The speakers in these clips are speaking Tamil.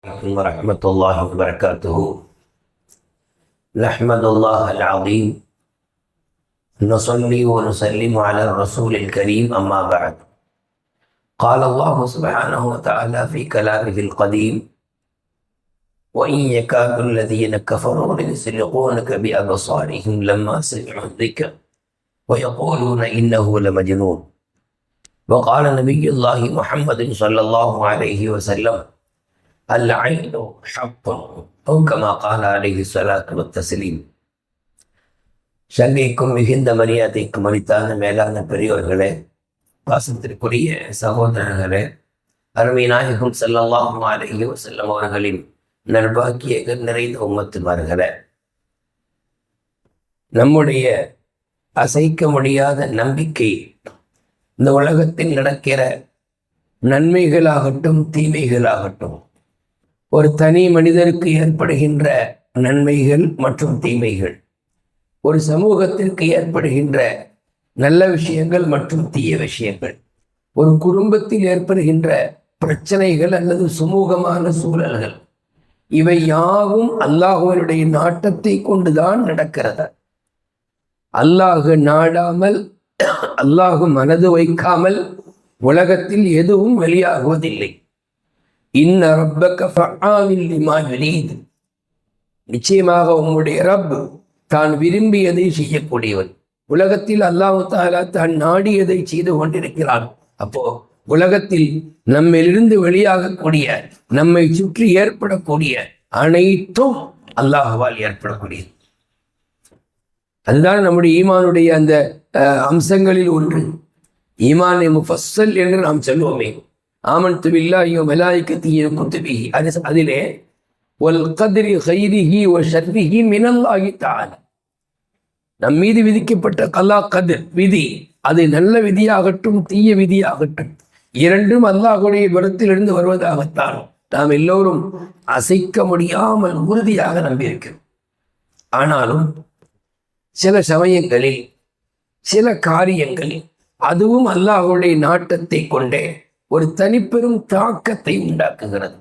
عليكم ورحمة الله وبركاته. نحمد الله العظيم. نصلي ونسلم على الرسول الكريم أما بعد. قال الله سبحانه وتعالى في كلامه القديم وإن يكاد الذين كفروا ليسرقونك بأبصارهم لما سمعوا الذكر ويقولون إنه لمجنون. وقال نبي الله محمد صلى الله عليه وسلم العين حق أو كما قال عليه الصلاة والتسليم சங்கைக்கும் மிகுந்த மரியாதைக்கும் அளித்தான மேலான பெரியோர்களே பாசத்திற்குரிய சகோதரர்களே அருமை நாயகம் செல்லல்லாஹும் அலைஹி வஸல்லம் அவர்களின் நர்பாக்கியங்கள் நிறைந்த உம்மத்துமார்களே நம்முடைய அசைக்க முடியாத நம்பிக்கை இந்த உலகத்தில் நடக்கிற நன்மைகளாகட்டும் தீமைகளாகட்டும் ஒரு தனி மனிதருக்கு ஏற்படுகின்ற நன்மைகள் மற்றும் தீமைகள். ஒரு சமூகத்திற்கு ஏற்படுகின்ற நல்ல விஷயங்கள் மற்றும் தீய விஷயங்கள். ஒரு குடும்பத்தில் ஏற்படுகின்ற பிரச்சனைகள் அல்லது சுமூகமான சூழல்கள். இவை யாவும் அல்லாஹுவனுடைய நாட்டத்தை கொண்டுதான் நடக்கிறது. அல்லாஹு நாடாமல் அல்லாஹு மனது வைக்காமல் உலகத்தில் எதுவும் வெளியாகுவதில்லை. இன்ன ரப்பக்க ஃபஆலில் லிமா யுரீத். நிச்சயமாக உங்களுடைய ரப் தான் விரும்பியதை செய்யக்கூடியவன். உலகத்தில் அல்லாஹு தாலா தான் நாடியதை செய்து கொண்டிருக்கிறான். அப்போ உலகத்தில் நம்மிலிருந்து வெளியாகக்கூடிய நம்மை சுற்றி ஏற்படக்கூடிய அனைத்தும் அல்லாஹுவால் ஏற்படக்கூடியது. அதுதான் நம்முடைய ஈமானுடைய அந்த அஹ், அம்சங்களில் ஒன்று. ஈமானை முஃபஸ்ஸல் என்று நாம் சொல்லுவோமே ஆமன் துபில்லாஹி மலாய்க்கத்திய குத்துபி அது அதிலே ஒல் கதிரி ஹைரிஹி ஒ ஷர்ரிஹி மினல்லாஹி தஆலா. நம் மீது விதிக்கப்பட்ட கலா கதிர் விதி அது நல்ல விதியாகட்டும் தீய விதியாகட்டும் இரண்டும் அல்லாஹுடைய விடத்திலிருந்து வருவதாகத்தான் நாம் எல்லோரும் அசைக்க முடியாமல் உறுதியாக நம்பியிருக்கிறோம். ஆனாலும் சில சமயங்களில் சில காரியங்களில் அதுவும் அல்லாஹுடைய நாட்டத்தை கொண்டே ஒரு தனிப்பெரும் தாக்கத்தை உண்டாக்குகிறது.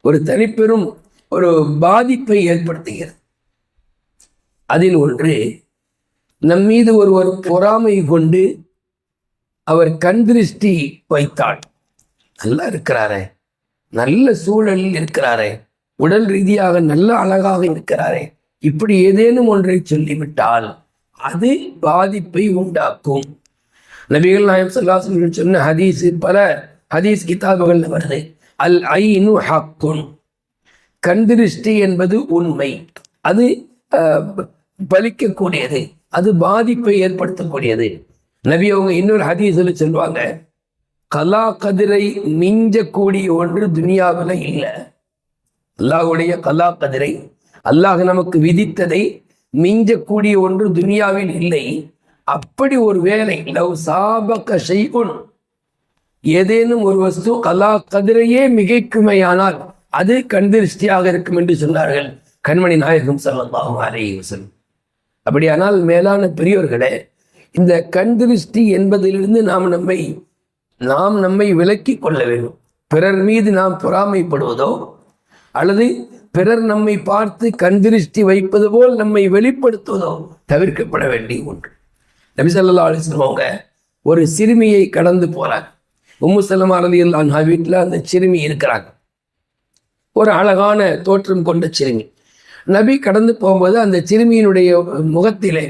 ஒரு தனிப்பெரும் ஒரு பாதிப்பை ஏற்படுத்துகிறது. அதில் ஒன்று நம் மீது ஒருவர் பொறாமை கொண்டு அவர் கண் திருஷ்டி வைத்தாள் நல்லா இருக்கிறாரே. நல்ல சூழலில் இருக்கிறாரே. உடல் ரீதியாக நல்ல அழகாக இருக்கிறாரே. இப்படி ஏதேனும் ஒன்றை சொல்லிவிட்டால் அது பாதிப்பை உண்டாக்கும். நபிகள் நாயம் சல்லாசன் சொன்ன ஹதீஸ் பல ஹதீஸ் கிதாபுகள் வருது. அல் ஐனு ஹக்குன். கண் திருஷ்டி என்பது உண்மை. அது பலிக்கக்கூடியது. அது பாதிப்பை ஏற்படுத்தக்கூடியது. நபி அவங்க இன்னொரு ஹதீஸில் சொல்லுவாங்க கலா கதிரை மிஞ்சக்கூடிய ஒன்று துனியாவில் இல்லை. அல்லாஹுடைய கலா கதிரை. அல்லாஹ் நமக்கு விதித்ததை மிஞ்சக்கூடிய ஒன்று துனியாவில் இல்லை. அப்படி ஒரு வேலை. லவ் சாபக செய்குன் ஏதேனும் ஒரு வஸ்து கலா கதிரையே மிகைக்குமையானால் அது கண்திருஷ்டியாக இருக்கும் என்று சொன்னார்கள். கண்மணி நாயகம் ஸல்லல்லாஹு அலைஹி அப்படியானால் மேலான பெரியோர்களே இந்த கண்திருஷ்டி என்பதிலிருந்து நாம் நம்மை நாம் நம்மை விலக்கி கொள்ள வேண்டும். பிறர் மீது நாம் பொறாமைப்படுவதோ அல்லது பிறர் நம்மை பார்த்து கண்திருஷ்டி வைப்பது போல் நம்மை வெளிப்படுத்துவதோ தவிர்க்கப்பட வேண்டிய ஒன்று. நபிசல்லா அலிஸ்லம் அவங்க ஒரு சிறுமியை கடந்து போறாங்க. உம்மு சல்லமா ரலியல்லாஹு அன்ஹா வீட்டில் அந்த சிறுமி இருக்கிறாங்க. ஒரு அழகான தோற்றம் கொண்ட சிறுமி. நபி கடந்து போகும்போது அந்த சிறுமியினுடைய முகத்திலே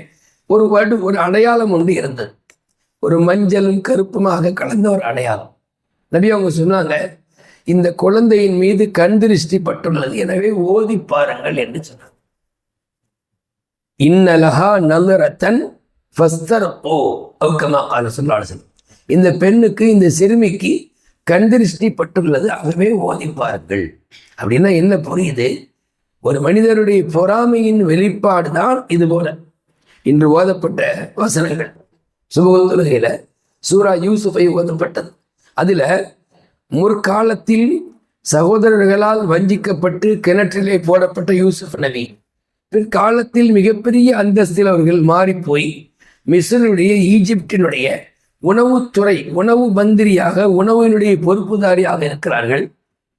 ஒரு வடு ஒரு அடையாளம் ஒன்று இருந்தது. ஒரு மஞ்சளும் கருப்புமாக கலந்த ஒரு அடையாளம். நபி அவங்க சொன்னாங்க இந்த குழந்தையின் மீது கண் திருஷ்டி பட்டுள்ளது எனவே ஓதி பாருங்கள் என்று சொன்னாங்க. இன்னலகா நல்லரத்தன் ஃபஸ்தர் அவுக்கமா கால சொல்லாசன் இந்த பெண்ணுக்கு இந்த சிறுமிக்கு கண்திருஷ்டி பட்டுள்ளது ஆகவே ஓதிப்பார்கள். அப்படின்னா என்ன புரியுது? ஒரு மனிதருடைய பொறாமையின் வெளிப்பாடு தான் இது போல. இன்று ஓதப்பட்ட வசனங்கள். சுபகுல் சூரா யூசுஃபை ஓதப்பட்டது. அதில் முற்காலத்தில் சகோதரர்களால் வஞ்சிக்கப்பட்டு கிணற்றிலே போடப்பட்ட யூசுப் நபி. பிற்காலத்தில் மிகப்பெரிய அந்தஸ்தில் அவர்கள் மாறிப்போய் மிஸ்ருடைய ஈஜிப்டினுடைய உணவுத்துறை உணவு மந்திரியாக உணவினுடைய பொறுப்புதாரியாக இருக்கிறார்கள்.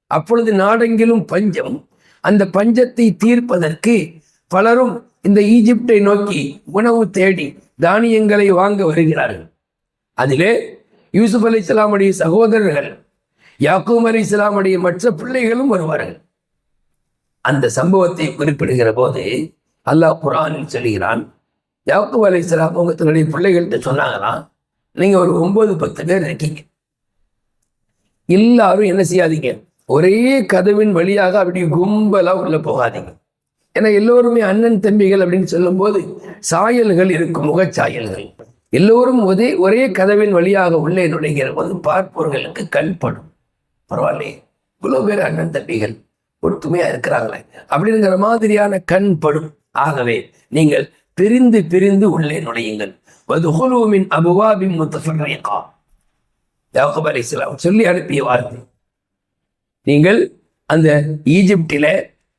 அப்பொழுது நாடெங்கிலும் பஞ்சம். அந்த பஞ்சத்தை தீர்ப்பதற்கு பலரும் இந்த ஈஜிப்டை நோக்கி உணவு தேடி தானியங்களை வாங்க வருகிறார்கள். அதிலே யூசுப் அலி இஸ்லாமுடைய சகோதரர்கள் யாக்கூம் அலி இஸ்லாமுடைய மற்ற பிள்ளைகளும் வருவார்கள். அந்த சம்பவத்தை குறிப்பிடுகிற போது அல்லாஹ் குரானில் சொல்கிறான் யாக்கூப் அலை இஸ்லாம் உங்கள் தன்னுடைய பிள்ளைகள்கிட்ட சொன்னாங்கன்னா நீங்க ஒரு ஒன்பது பத்து பேர் இருக்கீங்க. எல்லாரும் என்ன செய்யாதீங்க. ஒரே கதவின் வழியாக அப்படி கும்பலா உள்ள போகாதீங்க. ஏன்னா எல்லோருமே அண்ணன் தம்பிகள் அப்படின்னு சொல்லும்போது சாயல்கள் இருக்கும் முகச்சாயல்கள். எல்லோரும் ஒரே ஒரே கதவின் வழியாக உள்ளே நுழைகிற போது பார்ப்பவர்களுக்கு கல்படும் பரவாயில்லையே. இவ்வளோ பேர் அண்ணன் தம்பிகள். ஒற்றுமையா இருக்கிறாங்களே. அப்படிங்கிற மாதிரியான கண் படும். ஆகவே நீங்கள் பிரிந்து பிரிந்து உள்ளே நுழையுங்கள். வதுகுலுவின் அபுவாபின் முத்தஃபர்ரிகா. அலி இஸ்லாம் சொல்லி அனுப்பிய வார்த்தை. நீங்கள் அந்த ஈஜிப்டில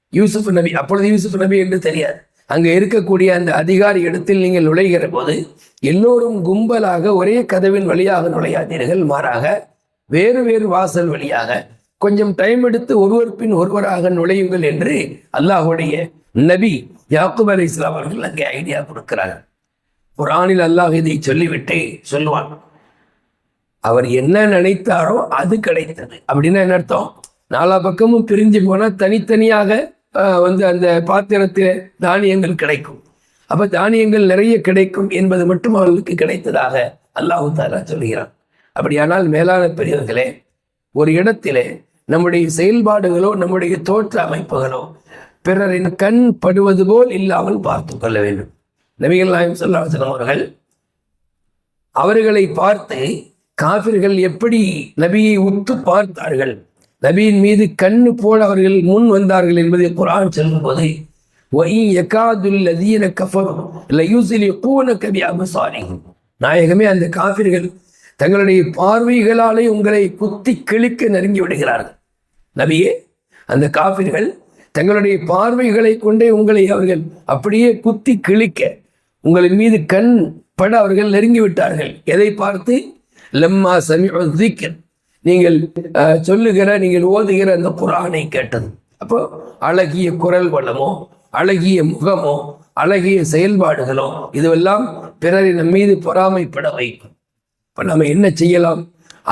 யூசுப் நபி அப்பொழுது யூசுப் நபி என்று தெரியாது. அங்கே இருக்கக்கூடிய அந்த அதிகாரி இடத்தில் நீங்கள் நுழைகிற போது எல்லோரும் கும்பலாக ஒரே கதவின் வழியாக நுழையாதீர்கள். மாறாக வேறு வேறு வாசல் வழியாக கொஞ்சம் டைம் எடுத்து ஒருவர் பின் ஒருவராக நுழையுங்கள் என்று அல்லாஹுடைய நபி யாக்கூப் அலி இஸ்லாம் அவர்கள் அங்கே ஐடியா கொடுக்கிறார்கள். குரானில் அல்லாஹ் இதை சொல்லிவிட்டு சொல்லுவான். அவர் என்ன நினைத்தாரோ அது கிடைத்தது. அப்படின்னா என்ன அர்த்தம்? நாலா பக்கமும் பிரிஞ்சு போனால் தனித்தனியாக வந்து அந்த பாத்திரத்தில் தானியங்கள் கிடைக்கும். அப்போ தானியங்கள் நிறைய கிடைக்கும் என்பது மட்டும் அவர்களுக்கு கிடைத்ததாக அல்லாஹு தாரா சொல்கிறான். அப்படியானால் மேலான பெரியவர்களே ஒரு இடத்திலே நம்முடைய செயல்பாடுகளோ நம்முடைய தோற்ற அமைப்புகளோ பிறரின் கண் படுவது போல் இல்லாமல் பார்த்து கொள்ள வேண்டும். நபிகள் நாயம் சொல்லாசன் அவர்கள் அவர்களை பார்த்து காபிர்கள் எப்படி நபியை உத்து பார்த்தார்கள்? நபியின் மீது கண்ணு போல அவர்கள் முன் வந்தார்கள் என்பதை குரான் சொல்லும் போது நாயகமே அந்த காபிர்கள் தங்களுடைய பார்வைகளாலே உங்களை குத்தி கிழிக்க நெருங்கி விடுகிறார்கள். நபியே அந்த காபிர்கள் தங்களுடைய பார்வைகளை கொண்டே உங்களை அவர்கள் அப்படியே குத்தி கிழிக்க உங்களின் மீது கண் பட அவர்கள் நெருங்கி விட்டார்கள் எதை பார்த்து? லம்மா சமீபன் நீங்கள் சொல்லுகிற நீங்கள் ஓதுகிற அந்த குரானை கேட்டது. அப்போ அழகிய குரல் வளமோ அழகிய முகமோ அழகிய செயல்பாடுகளோ இதுவெல்லாம் பிறரை நம் மீது பொறாமைப்பட வைக்கும். இப்போ நம்ம என்ன செய்யலாம்?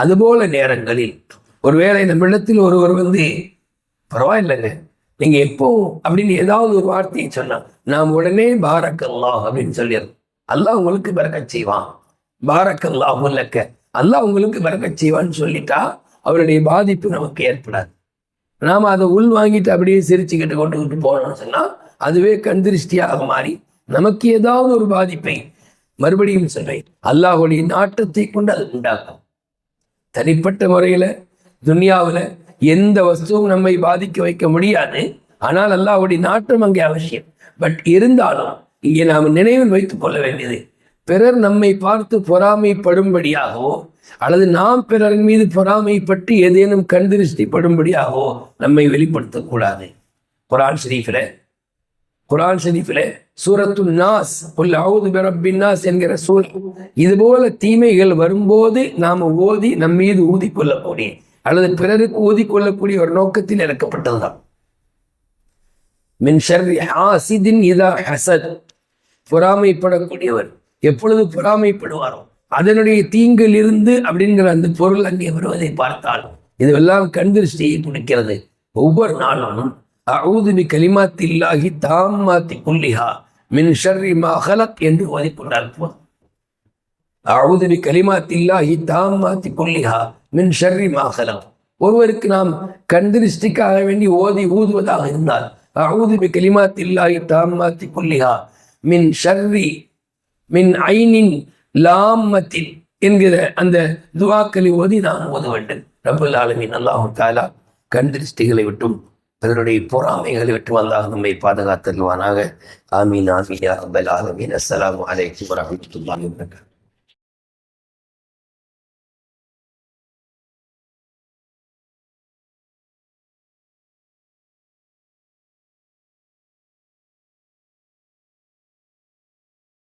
அதுபோல நேரங்களில் ஒருவேளை நம்மிடத்தில் ஒருவர் வந்து பரவாயில்லைங்க நீங்க எப்போ அப்படின்னு ஏதாவது ஒரு வார்த்தையை சொன்னா நாம் உடனே பாரக்கல்லா அப்படின்னு சொல்லிடுறோம் அல்லாஹ் உங்களுக்கு பிறக்க செய்வான். பாரக்கல்லா உள்ளக்க அல்லாஹ் உங்களுக்கு பிறக்க செய்வான்னு சொல்லிட்டா அவருடைய பாதிப்பு நமக்கு ஏற்படாது. நாம் அதை உள் வாங்கிட்டு அப்படியே சிரிச்சுக்கிட்டு கொண்டுகிட்டு போனோம்னு சொன்னா அதுவே கண் திருஷ்டியாக மாறி நமக்கு ஏதாவது ஒரு பாதிப்பை மறுபடியும் சொல்றேன் அல்லாஹுடைய நாட்டத்தை கொண்டு அது உண்டாக்கும். தனிப்பட்ட முறையில் துன்யாவில் எந்த வஸ்துவும் நம்மை பாதிக்க வைக்க முடியாது. ஆனால் அல்லாஹ்வுடைய நாட்டம் அங்கே அவசியம். பட் இருந்தாலும் இங்கே நாம் நினைவில் வைத்துக் கொள்ள வேண்டியது பிறர் நம்மை பார்த்து பொறாமைப்படும்படியாகவோ அல்லது நாம் பிறரின் மீது பொறாமைப்பட்டு ஏதேனும் கண்திருஷ்டிப்படும்படியாகவோ நம்மை வெளிப்படுத்தக்கூடாது குரான் ஷரீஃபில் குரான் ஷரீஃபில் சூரத்து நாஸ் உல் அவுது பிரப்பின் நாஸ் என்கிற இது இதுபோல தீமைகள் வரும்போது நாம ஓதி நம்மீது ஊதி ஊதிக்கொள்ளக்கூடிய அல்லது பிறருக்கு ஊதிக்கொள்ளக்கூடிய ஒரு நோக்கத்தில் இறக்கப்பட்டதுதான். மின் ஷர்ரி ஹாசிதின் இதா ஹசத். பொறாமைப்படக்கூடியவர் எப்பொழுது பொறாமைப்படுவாரோ அதனுடைய தீங்கில் இருந்து அப்படிங்கிற அந்த பொருள் அங்கே வருவதை பார்த்தால் இதுவெல்லாம் கண் திருஷ்டியை கொடுக்கிறது. ஒவ்வொரு நாளும் அவுதுபி கலிமாத்தில்லாஹி தாமாத்தி குல்லிஹா மின் ஷர்ரி மா என்று ஓதிக்கொண்டால் போதும் அவுதுபி கலிமாத்தில்லாஹி தாமாத்தி குல்லிஹா மின் ஷர்ரி மா ஒருவருக்கு நாம் கண் வேண்டி ஓதி ஊதுவதாக இருந்தால் அவுதுபி கலிமாத்தில்லாஹி தாமாத்தி குல்லிஹா மின் ஷர்ரி மின் ஐனின் லாமத்தில் என்கிற அந்த துவாக்களை ஓதி நாம் ஓத வேண்டும். ரபுல் ஆலமின் அல்லாஹு தாலா கண் விட்டும் பிறருடைய பொறாமைகளை விட்டு வந்தாக நம்மை பாதுகாத்தல்வானாக ஆமீன் ஆமீன் யா ரப்பல் ஆலமீன். அஸ்ஸலாமு அலைக்கும் வரஹ்மத்துல்லாஹி வபரகாத்துஹு.